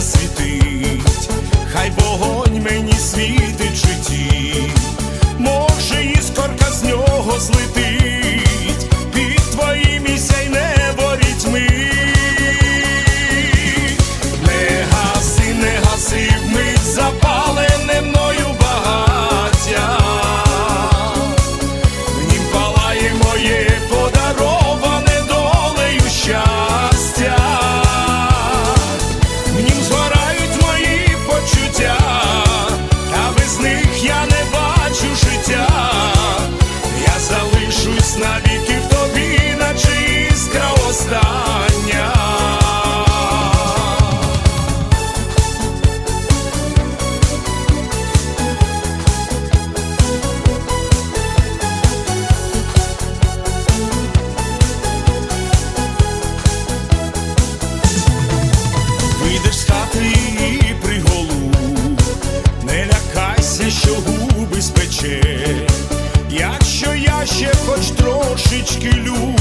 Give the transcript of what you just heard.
засвіти. річки люд.